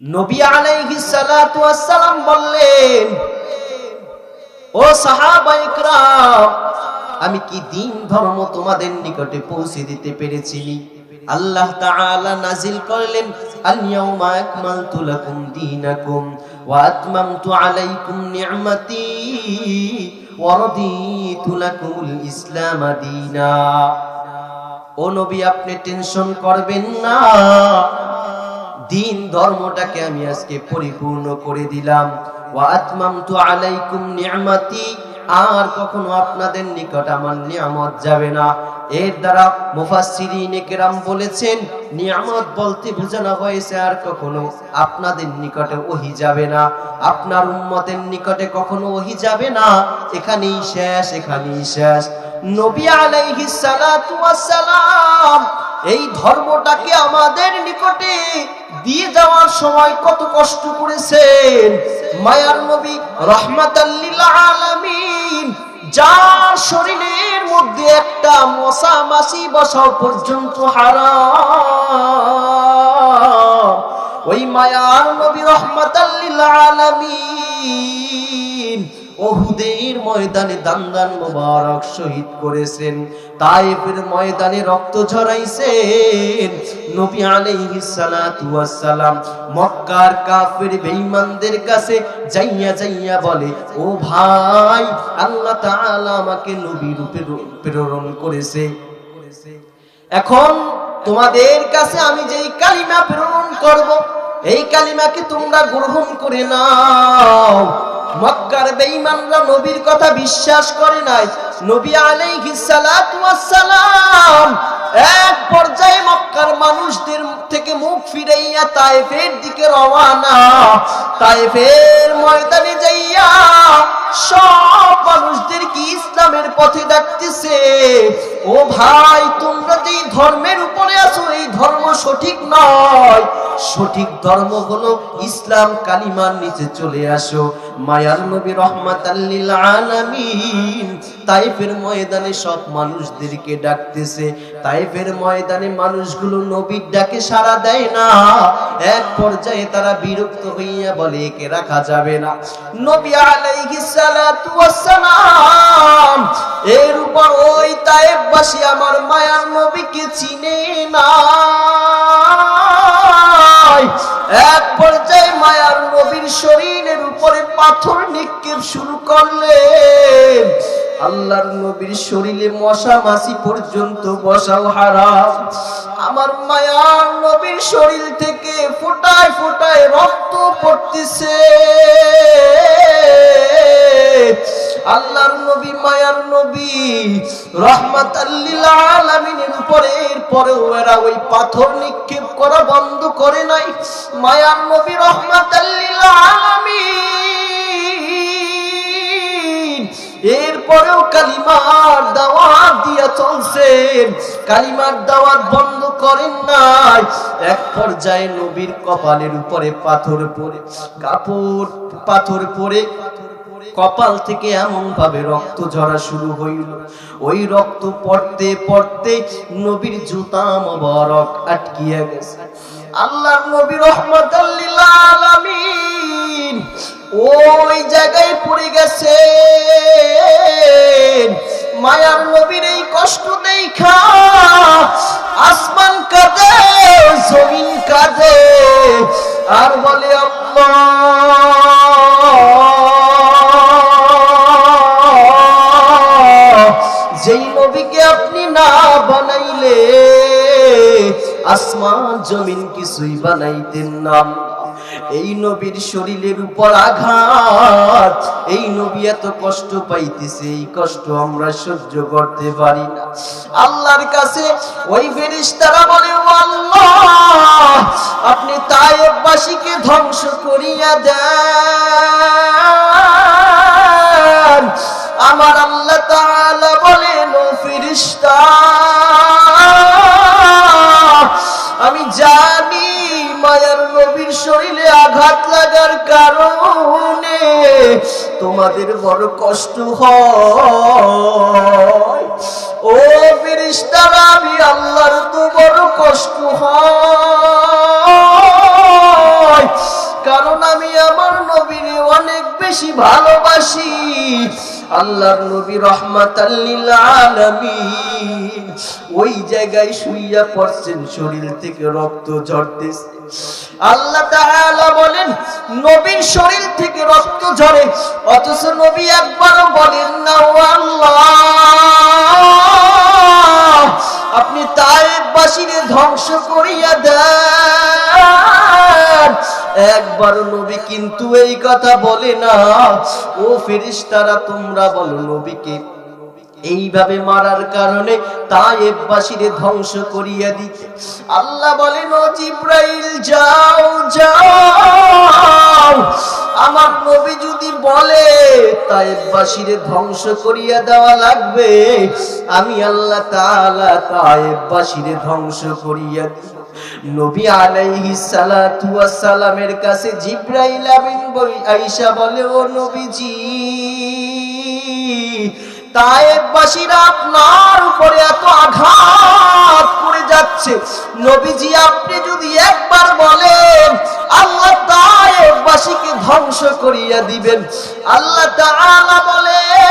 নবী আলাইহিস সালাতু ওয়াসসালাম বললেন, ও সাহাবা ইকরাম, আমি কি দিন ধর্ম তোমাদের নিকটে পৌঁছে দিতে পেরেছি? আল্লাহ তাআলা নাজিল করলেন আল ইয়াউমা আকমালতু লাকুম দীনাকুম ওয়া আতমামতু আলাইকুম নি'মাতি ওয়া রাদিতু লাকুমুল ইসলাম দীনা। ও নবী, আপনি টেনশন করবেন না। দিন ধর্মটাকে আমি আজকে পরিপূর্ণ করে দিলাম। আর কখনো আপনাদের নিকট আমার নিয়ামত যাবে না। এর দ্বারা বলেছেন, নিয়ামত বলতে বোঝানো হয়েছে, আর কখনো আপনাদের নিকটে ওহি যাবে না। আপনার উম্মতের নিকটে কখনো ওহি যাবে না। এখানেই শেষ এখানেই শেষ। নবী আলাইহিস সালাম এই ধর্মটাকে আমাদের নিকটে দিয়ে যাওয়ার সময় কত কষ্ট করেছেন। মায়ার নবী রহমাতাল্লিল আলামিন, যার শরীরের মধ্যে একটা মশা মাসি বসাও পর্যন্ত হারাম। ওই মায়ার নবী রহমাতাল্লিল আলামিন ওহুদের ময়দানে দান্দান মোবারক শহীদ করেছেন। তাইফের ময়দানে রক্ত ঝরাইছেন নবী আলাইহিস সালাতু ওয়াস সালাম মক্কার কাফের বেঈমানদের কাছে যাইয়া যাইয়া বলে, ও ভাই, আল্লাহ তাআলা আমাকে নবী রূপে প্রেরণ করেছে। এখন তোমাদের কাছে আমি যেই কালিমা প্রেরণ করব, এই কালিমাকে তোমরা গ্রহণ করে নাও। মক্কার বেঈমানরা নবীর কথা বিশ্বাস করে নাই। নবী আলাইহিস সালাতু ওয়াস সালাম এক পর্যায়ে মক্কার মানুষদের থেকে মুখ ফিরাইয়া তায়েফের দিকে রওয়ানা তায়েফের ময়দানে যাইয়া সব মানুষদের কি ইসলামের পথে ডাকতেছে? ও ভাই, তোমরা যে ধর্মের উপরে আছো, এই ধর্ম সঠিক নয়। সঠিক ধর্ম হলো ইসলাম কালিমার নিচে চলে আসো। মায়ার নবী রহমাতাল্লিল তাইফের ময়দানে সব মানুষদেরকে ডাকতেছে। তাইফের ময়দানে মানুষগুলো নবীর ডাকে সাড়া দেয় না। এক পর্যায়ে তারা বিরক্ত হইয়া বলে, একে রাখা যাবে না। নবী আলাইহিস সালাতু ওয়াস সালাম এর উপর ওই তাইফবাসী আমার মায়ার নবীকে চিনে না এক পর্যায়ে মায়ার নবীর শরীরের উপরে পাথর নিক্ষেপ শুরু করলেন। আল্লাহর নবীর শরীরে মশা মাসি পর্যন্ত বসাও হারাম। আমার মায়ার নবীর শরীর থেকে ফোটায় ফোটায় রক্ত পড়তেছে। আল্লাহর নবী, মায়ার নবী রহমাতাল্লিল আলামিনের উপরে, এরপরেও এরা ওই পাথর নিক্ষেপ করা বন্ধ করে নাই। মায়ার নবী রহমাতাল্লিল আলামিন। এরপরেও কালিমার দাওয়াত দিয়া চলছেন। কালিমার দাওয়াত বন্ধ করেন নাই। এক পর্যায়ে নবীর কপালের উপরে পাথর পড়ে, কাপড় পাথর পড়ে, কপাল থেকে এমন ভাবে রক্ত ঝরা শুরু হইল। ওই রক্ত পড়তে পড়তে নবীর জুতা মোবারক আটকিয়া গেছে। আল্লাহর নবী রহমাতাল্লিল আলামিন ওই জায়গায় পড়ে গেছে মায়ার নবীর এই কষ্ট দেখা, আসমান কাঁদে জমিন কাঁদে আর বলে যেই নবীকে আপনি না বানাইলে, আসমান, জমিন কিছুই বানাইতেন না। এই নবীর শরীরের উপর আঘাত। এই নবী এত কষ্ট পাইতেছে, এই কষ্ট আমরা সহ্য করতে পারি না। আল্লাহর কাছে ওই ফেরেশতারা বলে আল্লাহ, আপনি তায়েববাসীকে ধ্বংস করিয়া দেন। আমার আল্লাহ তাআলা বলেন, ও ফেরেশতা আঘাত লাগার কারণে তোমাদের বড় কষ্ট হয়। ও ফেরেশতারা, আমি আল্লাহর তো বড় কষ্ট হয়। কারণ আমি আমার নবীর অনেক বেশি ভালোবাসি। আল্লাহর নবী রহমাতাল্লিল আলামিন। ওই জায়গায় শুইয়া পড়ছেন, শরীর থেকে রক্ত ঝরতেছে। আল্লাহ তাআলা বলেন, নবীর শরীর থেকে রক্ত ঝরে, অথচ নবী একবারও বলেন না, ও আল্লাহ, আপনি তায়েববাসীরে ধ্বংস করিয়া দেন। একবার নবী কিন্তু এই কথা বলে না, ও ফেরেশতারা, তোমরা বলো নবীকে এইভাবে মারার কারণে তায়েববাসীরে ধ্বংস করিয়া দিতে। আল্লাহ বলেন, ও জিব্রাইল, যাও যাও। আমার নবী যদি বলে তায়েববাসীরে ধ্বংস করিয়া দেওয়া লাগবে, আমি আল্লাহ তাআলা তায়েববাসীরে ধ্বংস করিয়া দিই নবী আলাইহিস সালাতু সালামের কাছে জিব্রাইল আমিন আয়েশা বলে, ও নবীজি তায়েববাসীরা আপনার উপরে এত আঘাত করে যাচ্ছে। নবীজি, আপনি যদি একবার বলেন, আল্লাহ তায়েবাসীকে ধ্বংস করিয়া দিবেন। আল্লাহ তাআলা বলেন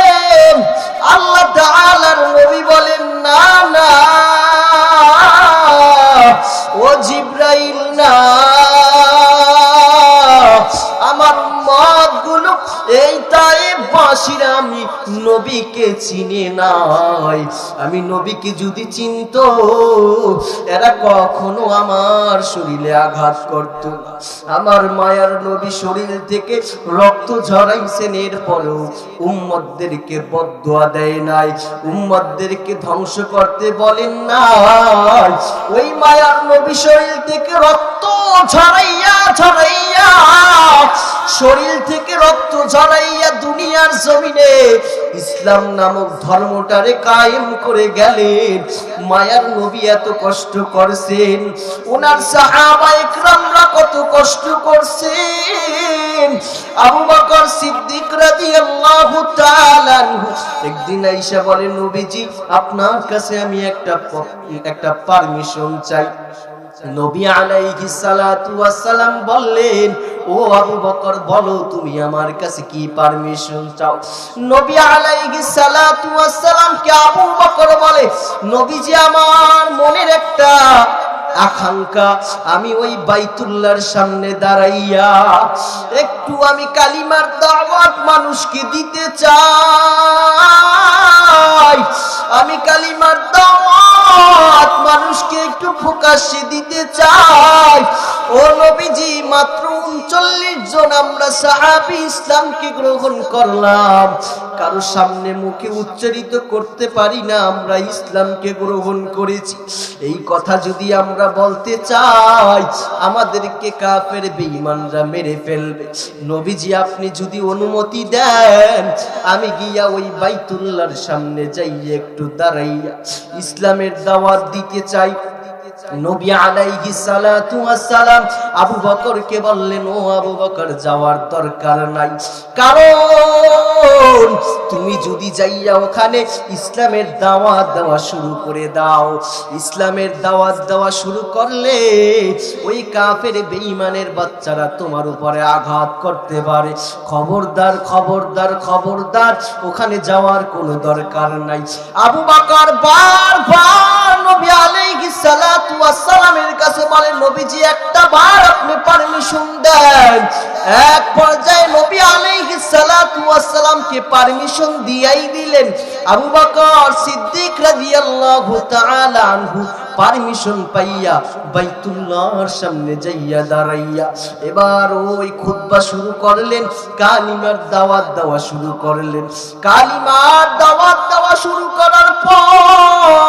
তাই বাসিরা আমি নবীকে চিনে নাই। আমি নবীকে যদি চিনত, এরা কখনো আমার শরীরে আঘাত করত আমার মায়ার নবী শরীর থেকে রক্ত ঝরাইছেন, এরপরেও উম্মতদেরকে বদুয়া দেয় নাই। উম্মতদেরকে ধ্বংস করতে বলেন নাই। ওই মায়ার নবী শরীর থেকে রক্ত ঝরাইয়া ঝরাইয়া শরীর থেকে রক্ত ঝরাইয়া দুনিয়ার জমিনে ইসলাম নামক ধর্মটারে কায়েম করে গেলেন। মায়ার নবী এত কষ্ট করছেন ওনার সাহাবা ইকরামরা কত কষ্ট করছেন। আবু বকর সিদ্দিক রাদিয়াল্লাহু তাআলা একদিন আয়েশা বলে, নবীজি, আপনার কাছে আমি একটা একটা পারমিশন চাই। নবী আলাইহি সালাতু ওয়াসসালাম বললেন, ও আবু বকর, বলো তুমি আমার কাছে কি পারমিশন চাও? নবী আলাইহি সালাতু ওয়াসসালাম কে আবু বকর বলে, নবীজি, আমার মনের একটা আকাঙ্ক্ষা, আমি ওই বাইতুল্লাহর সামনে দাঁড়াইয়া একটু আমি কালিমার দাওয়াত মানুষকে দিতে চাই। আমি কালিমার দাওয়াত মানুষকে একটু প্রকাশ্যে দিতে চাই। ও নবীজি মাত্র উনচল্লিশ জন আমরা সাহাবি ইসলামকে গ্রহণ করলাম? কারও সামনে মুখে উচ্চারিত করতে পারি না, আমরা ইসলামকে গ্রহণ করেছি। এই কথা যদি আমরা বলতে চাই, আমাদেরকে কাফের বেঈমানরা মেরে ফেলবে। নবীজি, আপনি যদি অনুমতি দেন, আমি গিয়া ওই বাইতুল্লাহর সামনে যাই একটু দাঁড়াইয়া ইসলামের দাওয়াত দিতে চাই। নবী আলাইহি সালাতু ওয়াসসালাম আবু বকরকে বললেন, ও আবু বকর, যাওয়ার দরকার নাই। কারণ তুমি যদি যাইয়া ওখানে ইসলামের দাওয়াত দেওয়া শুরু করে দাও, ইসলামের দাওয়াত দেওয়া শুরু করলে ওই কাফের বেঈমানের বাচ্চারা তোমার উপরে আঘাত করতে পারে। খবরদার খবরদার খবরদার, ওখানে যাওয়ার কোনো দরকার নাই। আবু বকর বারবার নবী ওয়াস সালামের কাছে নবীজি, একটা বার আপনি পারমিশন দেন। এক পর্যায়ে নবী সালামকে পারমিশন দিয়াই দিলেন। আবু বকর সিদ্দিক রাদিয়াল্লাহু তাআলা আনহু পারমিশন পাইয়া বাইতুল্লাহর সামনে যাইয়া দাঁড়াইয়া এবার ওই খুতবা শুরু করলেন, কালিমার দাওয়াত দেওয়া শুরু করলেন। কালিমার দাওয়াত দেওয়া শুরু করার পর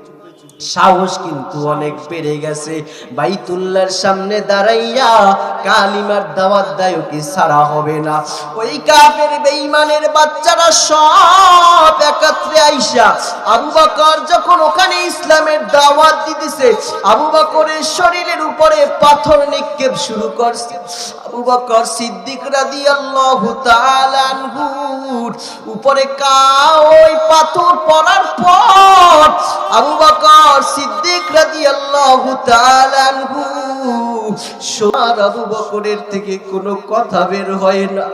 সাহস কিন্তু অনেক বেড়ে গেছে। বাইতুল্লাহর সামনে দাঁড়াইয়া কালিমার দাওয়াত দায়কে সারা হবে না। ওই কাফের বেঈমানের বাচ্চারা সব একত্রে আইসা আবু বকর যখন ওখানে ইসলামের দাওয়াত দিতেছে, আবু বকরের শরীরের উপরে পাথর নিক্ষেপ শুরু করছে। আবু বকর সিদ্দিক রাদিয়াল্লাহু তাআলা আনহুর উপরে কা ওই পাথর পড়ার পর আবু বকর সিদ্দিক রাদিয়াল্লাহু তাআলা আনহু সোনার আবু বকরের থেকে কোনো কথা বের হয় না।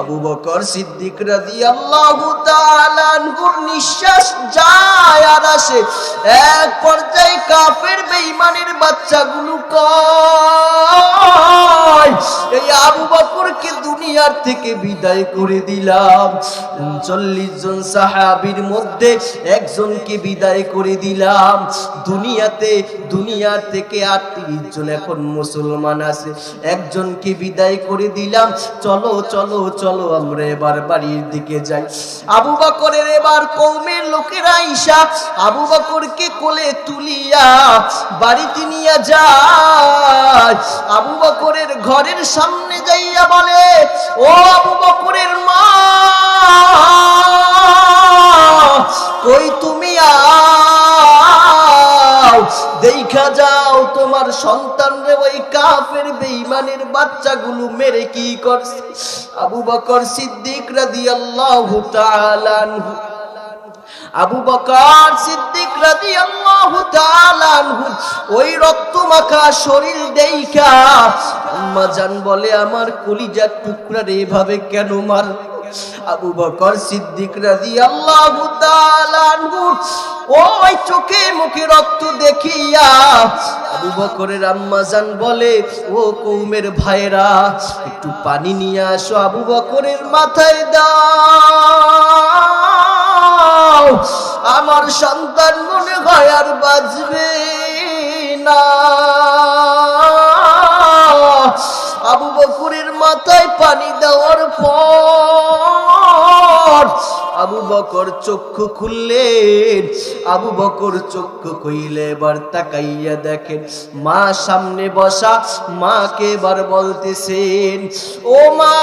আবু বকর সিদ্দিক রাদিয়াল্লাহু তাআলা নিঃশ্বাস যায় আর আসে। এক পর্যায়ে কাফের বেঈমানের বাচ্চাগুলো কয়, এই আবু বকরকে দুনিয়ার থেকে বিদায় করে দিলাম। উনচল্লিশ জন সাহাবীর মধ্যে একজনকে বিদায় করে দিলাম। দুনিয়াতে, দুনিয়ার থেকে আটত্রিশ জন এখন মুসলমান আছে, একজনকে বিদায় করে দিলাম। চলো চলো চলো, আমরা এবার বাড়ির দিকে যাই। আবু বাকরের এবার কৌমের লোকেরা ঈশা, আবু বকরকে কোলে তুলিয়া বাড়িতে নিয়ে যায়। আবু বাকরের ঘরের সামনে যাইয়া বলে, ও আবু বকরের মা, কই তুমি আও দেখা যাও তোমার সন্তান রে, ওই কাফের বেঈমানের বাচ্চাগুলো মেরে কি করছে? আবু বকর সিদ্দিক রাদিয়াল্লাহু তাআলা আবু বকর সিদ্দিক রাদিয়াল্লাহু তাআলা ওই রক্ত মাখা শরীর দেইখা আম্মা জান বলে, আমার কলিজার টুকরা রে, এভাবে কেন মার আবু বকর সিদ্দিক তাআলা আনহু, ওই চোখে মুখে রক্ত দেখিয়া আবু বকরের আম্মা জান বলে, ও কৌমের ভাইরা একটু পানি নিয়ে আসো আবু বকরের মাথায় দাও। আমার সন্তান মনে হয় আর বাঁচবে না। আবু বকরের মাথায় পানি দেওয়ার পর আবু বকর চক্ষু খুললেন। আবু বকর চক্ষু কইলে এবার তাকাইয়া দেখেন, মা সামনে বসা, মাকে এবার বলতেছেন, ও মা,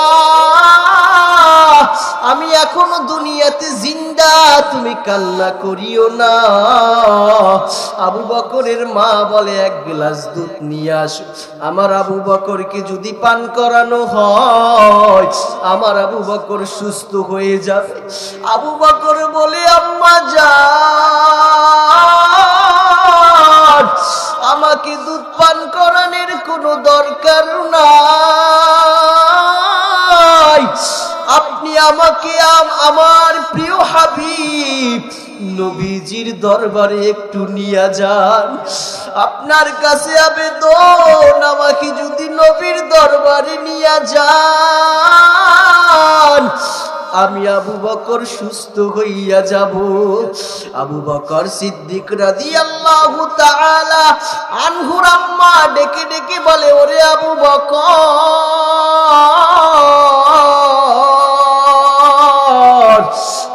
আমি এখনও দুনিয়াতে জিন্দা, তুমি কান্না করিও না। আবু বকরের মা বলে, এক গ্লাস দুধ নিয়ে আসো। আমার আবু বকরকে যদি পান করানো হয়, আমার আবু বকর সুস্থ হয়ে যাবে। আবু বকর বলে, আম্মা যা আমাকে দুধ পান করানোর কোনো দরকার নাই। আপনি আমাকে আম- আমার প্রিয় হাবিব, নবীজির দরবারে একটু নিয়ে যান। আপনার কাছে আবেদন, আমাকে যদি নবীর দরবারে নিয়ে যান আমি আবু বকর সুস্থ হইয়া যাব। আবু বকর সিদ্দিক রাদিয়াল্লাহু তাআলা আনহুর আম্মা ডেকে ডেকে বলে, ওরে আবু বকর,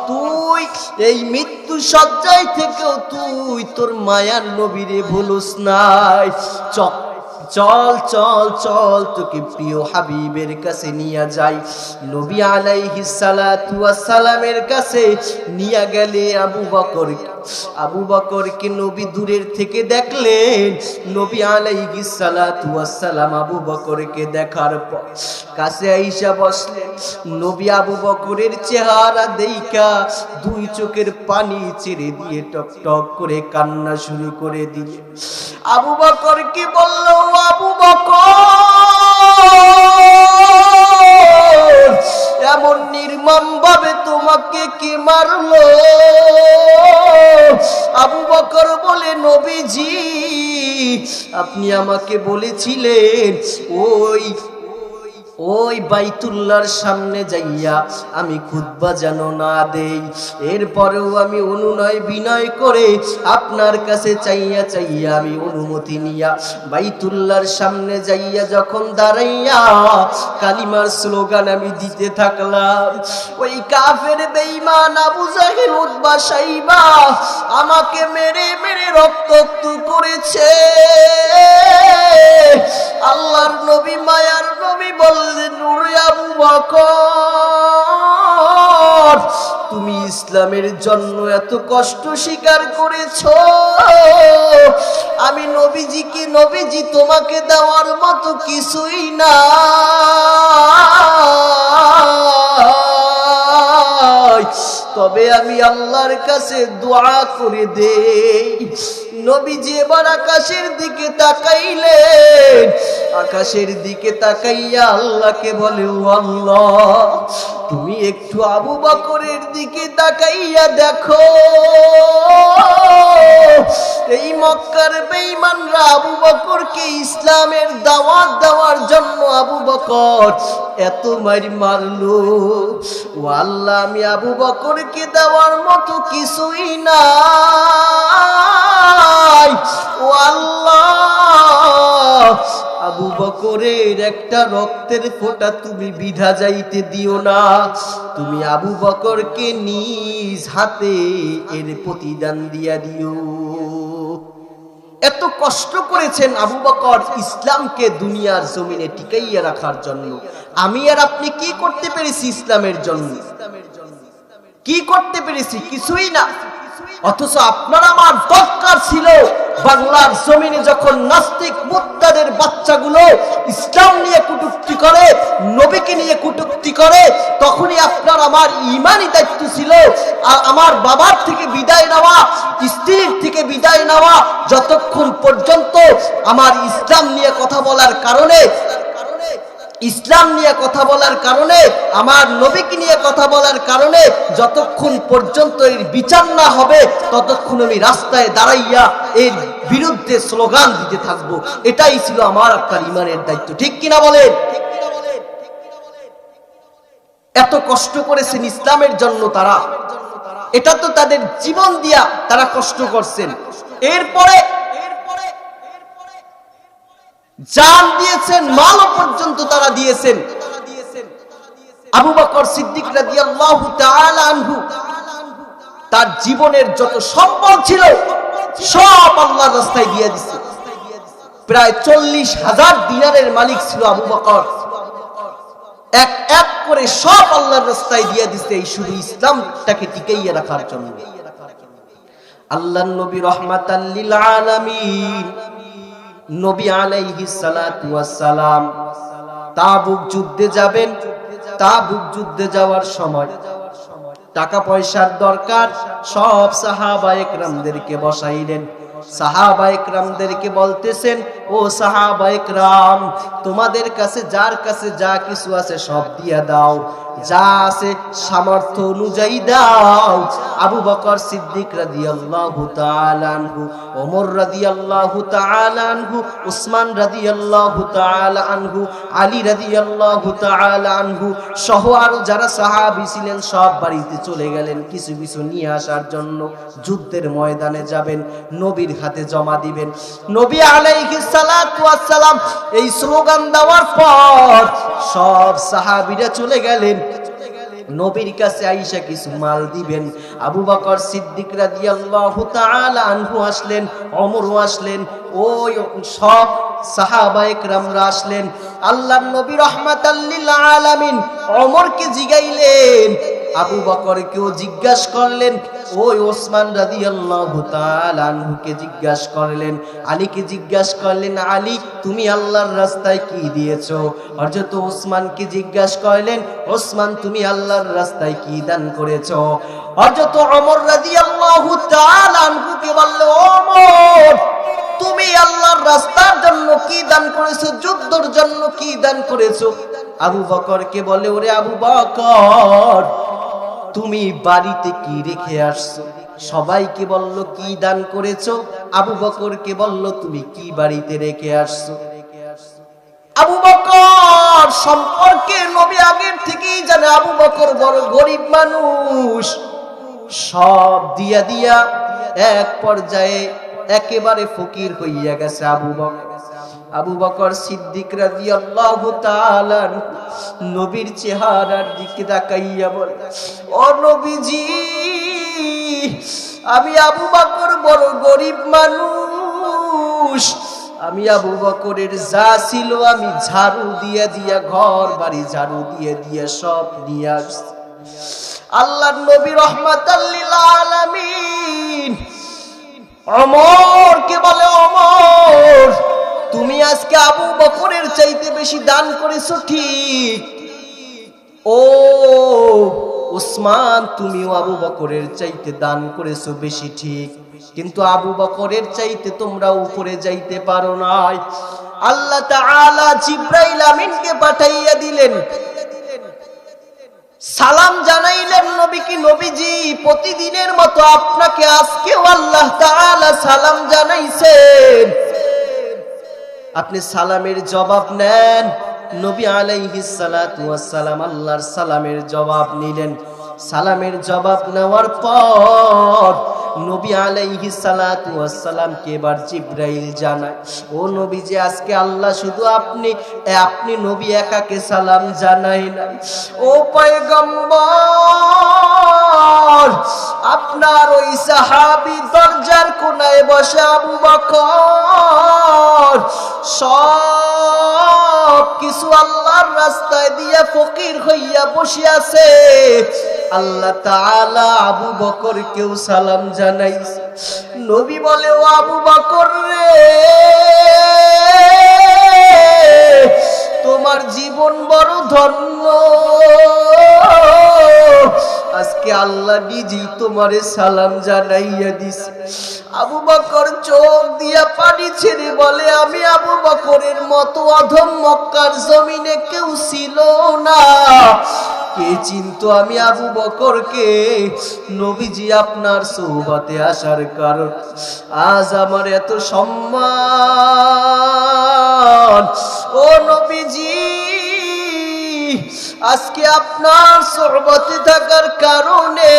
তুই এই মৃত্যু সজ্জায় থেকেও তুই তোর মায়ার নবীরে ভুলুস নাই। চল চল চল চল, তোকে প্রিয় হাবিবের কাছে নিয়ে যাই। নবী আলাইহিস সালাতু সালামের কাছে নিয়ে গেলে আবু বকর, আবু বকরকে নবী দূরের থেকে দেখলেন। নবী আলাইহিস সালাতু সালাম আবু বকরকে দেখার পর কাছে আইসা বসলেন। নবী আবু বকরের চেহারা দেইকা দুই চোখের পানি ছেড়ে দিয়ে টক টক করে কান্না শুরু করে দিয়ে আবু বকর কি বলল? আবু বকর। এমন নির্মম ভাবে তোমাকে কি মারলো? আবু বকর বলে, নবীজি, আপনি আমাকে বলেছিলেন, ওই ওই বাইতুল্লাহর সামনে যাইয়া আমি খুতবা যেন না দেই। এরপরেও আমি অনুনয় বিনয় করে আপনার কাছে চাইয়া চাইয়া আমি অনুমতি নিয়া বাইতুল্লার সামনে যাইয়া যখন দাঁড়াইয়া কালিমার স্লোগান আমি দিতে থাকলাম, ওই কাফের বেঈমান আবু জাহেল উতবা সাইবা আমাকে মেরে মেরে রক্তাক্ত করেছে। আল্লাহর নবী, মায়ার নবী বললেন তুমি ইসলামের জন্য এত কষ্ট স্বীকার করেছ। আমি নবীজিকে নবীজি তোমাকে দেওয়ার মতো কিছুই না। তবে আমি আল্লাহর কাছে দোয়া করে দেই। নবীজি এবার আকাশের দিকে তাকাইলেন। আকাশের দিকে তাকাইয়া আল্লাহকে বলে, ও আল্লাহ, তুমি একটু আবু বকরের দিকে তাকাইয়া দেখো। এই মক্কার বেঈমানরা আবু বকরকে ইসলামের দাওয়াত দেওয়ার জন্য আবু বকর এত মারি মারলো। ও আল্লাহ, আমি আবু বকরকে দেওয়ার মতো কিছুই আবু বকরের একটা রক্তের ফোঁটা তুমি বিধা যাইতে দিও না। তুমি আবু বকরকে নিজ হাতে এর প্রতিদান দিয়া দিও। এত কষ্ট করেছেন আবু বকর ইসলামকে দুনিয়ার জমিনে টিকাইয়া রাখার জন্য। আমি আর আপনি কি করতে পেরেছি ইসলামের জন্য? কি করতে পেরেছি? কিছুই না। অথচ আপনার আমার দরকার ছিল বাংলার জমিনে যখন নাস্তিক মুক্তাদের বাচ্চাগুলো ইসলাম নিয়ে কুটুক্তি করে, নবীকে নিয়ে কুটুক্তি করে, তখনই আপনার আমার ইমানই দায়িত্ব ছিল। আর আমার বাবার থেকে বিদায় নেওয়া, স্ত্রীর থেকে বিদায় নেওয়া, যতক্ষণ পর্যন্ত আমার ইসলাম নিয়ে কথা বলার কারণে ইসলাম নিয়ে কথা বলার কারণে, আমার নবীকে নিয়ে কথা বলার কারণে যতক্ষণ পর্যন্ত এর বিচার না হবে, ততক্ষণ আমি রাস্তায় দাঁড়াইয়া এর বিরুদ্ধে স্লোগান দিতে থাকব। এটাই ছিল আমার আপনার ইমানের দায়িত্ব। ঠিক কিনা বলেন? এত কষ্ট করেছেন ইসলামের জন্য তারা। এটা তো তাদের জীবন দিয়া তারা কষ্ট করছেন। এরপরে জান দিয়েছেন তারা দিয়েছেন। আবু বকর সিদ্দিক রাদিয়াল্লাহু তাআলা আনহু, তার জীবনের যত সম্পদ ছিল, সব আল্লাহর রাস্তায় দিয়ে দিছে। প্রায় চল্লিশ হাজার দিনারের মালিক ছিল আবু বকর। এক এক করে সব আল্লাহর রাস্তায় দিয়ে দিছে এই শুধু ইসলামটাকে টিকাইয়া রাখার জন্য। আল্লাহ নবী রহমাতাল্লিল আলামিন, নবী আলাইহিস সালাতু ওয়াস সালাম তাবুক যুদ্ধে যাবেন। তাবুক যুদ্ধে যাওয়ার সময় টাকা পয়সার দরকার। সব সাহাবা একরামদেরকে বসাইলেন। সাহাবা একরামদেরকে বলতেছেন ও সাহাবা একরাম তোমাদের কাছে যার কাছে যা কিছু আছে সব দিয়া দাও। যা আছে সামর্থ্য অনুযায়ী দাও। আবু বকর সিদ্দিক রাদিয়াল্লাহু তাআলা আনহু, ওমর রাদিয়াল্লাহু তাআলা আনহু, উসমান রাদিয়াল্লাহু তাআলা আনহু, আলী রাদিয়াল্লাহু তাআলা আনহু সহ আরও যারা সাহাবী ছিলেন, সব বাড়িতে চলে গেলেন কিছু কিছু নিয়ে আসার জন্য। যুদ্ধের ময়দানে যাবেন, নবীর হাতে জমা দিবেন। নবী আলাইহিস সালাম এই স্লোগান দেওয়ার পর সব সাহাবীরা চলে গেলেন। নবীর কাছে আইসা কিছু মাল দিবেন। আবু বকর সিদ্দিক আনহু আসলেন, ওমরও আসলেন, ওই সব সাহাবা একরামরা আসলেন। আল্লাহর নবী রাহমাতাল লিল আলামিন ওমরকে জিগাইলেন আবু বকরকেও জিজ্ঞাসা করলেন, ওই ওসমান রাদিয়াল্লাহু তাআলা আনহুকে জিজ্ঞাসা করলেন? আলীকে জিজ্ঞাসা করলেন, আলী, তুমি আল্লাহর রাস্তায় কি দিয়েছ? হযরত ওসমানকে জিজ্ঞাসা করলেন, ওসমান, তুমি আল্লাহর রাস্তায় কি দান করেছ? হযরত ওমর রাদিয়াল্লাহু তাআলা আনহুকে বলল ওমর তুমি আল্লাহর রাস্তার জন্য কি দান করেছ? যুদ্ধের জন্য কি দান করেছ? আবু বকরকে বলে, ওরে আবু বকর, তুমি বাড়িতে কি রেখে আসছো? সবাইকে বলল, কি দান করেছ? আবু বকরকে বলল, তুমি কি বাড়িতে রেখে আসছো? আবু বকর বকর সম্পর্কে নবী আগের থেকেই জানে, আবু বকর বড় গরিব মানুষ। সব দিয়া দিয়া এক পর্যায়ে একেবারে ফকির হইয়া গেছে আবু বকর। আবু বকর সিদ্দিক রাদিয়াল্লাহু তাআলা নবীর চেহারার দিকে তাকাইয়া বলে, ও নবীজি, আমি আবু বকর বড় গরিব মানুষ। আমি আবু বকরের যা ছিল আমি ঝাড়ু দিয়ে দিয়া, ঘর বাড়ি ঝাড়ু দিয়ে দিয়ে সব নিয়ে আসছি। আল্লাহ নবী রহমাতাল্লিল আলামিন অমর, কে বলে অমর? তুমি আজকে আবু বকরের চাইতে বেশি দান করেছ ঠিক। ও উসমান তুমিও আবু বকরের চাইতে দান করেছ বেশি ঠিক। কিন্তু আবু বকরের চাইতে তোমরা উপরে যাইতে পারো নাই। আল্লাহ তাআলা জিব্রাইল আমিনকে পাঠাইয়া দিলেন সালাম জানাইলেন নবী কি নবীজি, প্রতিদিনের মতো আপনাকে আজকেও আল্লাহ সালাম জানাইছেন। আপনি সালামের জবাব নেন। নবী আলাইহিস সালাতু ওয়াস সালাম আল্লাহর সালামের জবাব নিলেন। সালামের জবাব নেওয়ার পর নবী আলাইহি সালাতু ওয়াস সালামকে বার জিব্রাইল জানায়? ও নবী যে আজকে আল্লাহ শুধু আপনি আপনি নবী একাকে সালাম জানাই নাই। ও পয়গম্বর! আপনার ওই সাহাবী দরজার কোনায় বসে আবু বকর। সব কিছু আল্লাহর রাস্তায় দিয়ে ফকির হইয়া বসে আছে আল্লাহ তাআলা আবু বকর কেউ সালাম জানাইছে। নবী বলে, ও আবু বকর রে, তোমার জীবন বড় ধন্য নিজেই তোমারে সালাম জানাইয়া দিছে আবু বকর চোখ দিয়া পানি ছেড়ে বলে, আমি আবু বকরের মতো অধম মক্কার জমিনে কেউ ছিল না। কে চিন্ত আমি আবু বকরকে? নবীজি আপনার সৌবাতে আসার কারণ। আজ আমার এত সম্মান। ও নবীজি আজকে আপনার সহবতে থাকার কারণে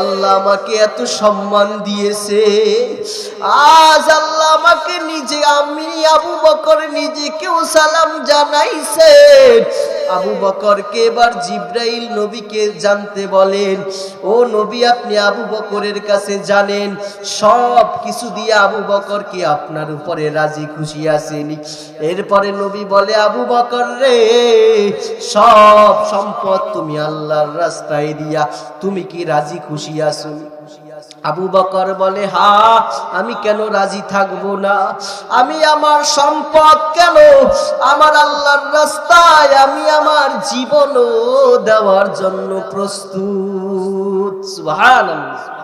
আল্লাহ আমাকে এত সম্মান দিয়েছে। আজ আল্লাহ আমাকে নিজে, আমি আবু বকর নিজেকেও সালাম জানাইছে। আবু বকরকে এবার জিব্রাইল নবীকে জানতে বলেন, ও নবী, আপনি আবু বকরের কাছে জানেন, সব কিছু দিয়ে আবু বকরকে আপনার উপরে রাজি খুশি আসেনি? এরপরে নবী বলে, আবু বকর রে, সব সম্পদ তুমি আল্লাহর রাস্তায় দিয়া, তুমি কি রাজি খুশি আসুনি? আবু বকর বলে, হা, আমি কেন রাজি থাকব না? আমি আমার সম্পদ কেন? আমার আল্লাহর রাস্তায় আমি আমার জীবনও দেওয়ার জন্য প্রস্তুত। সুবহানাল্লাহ।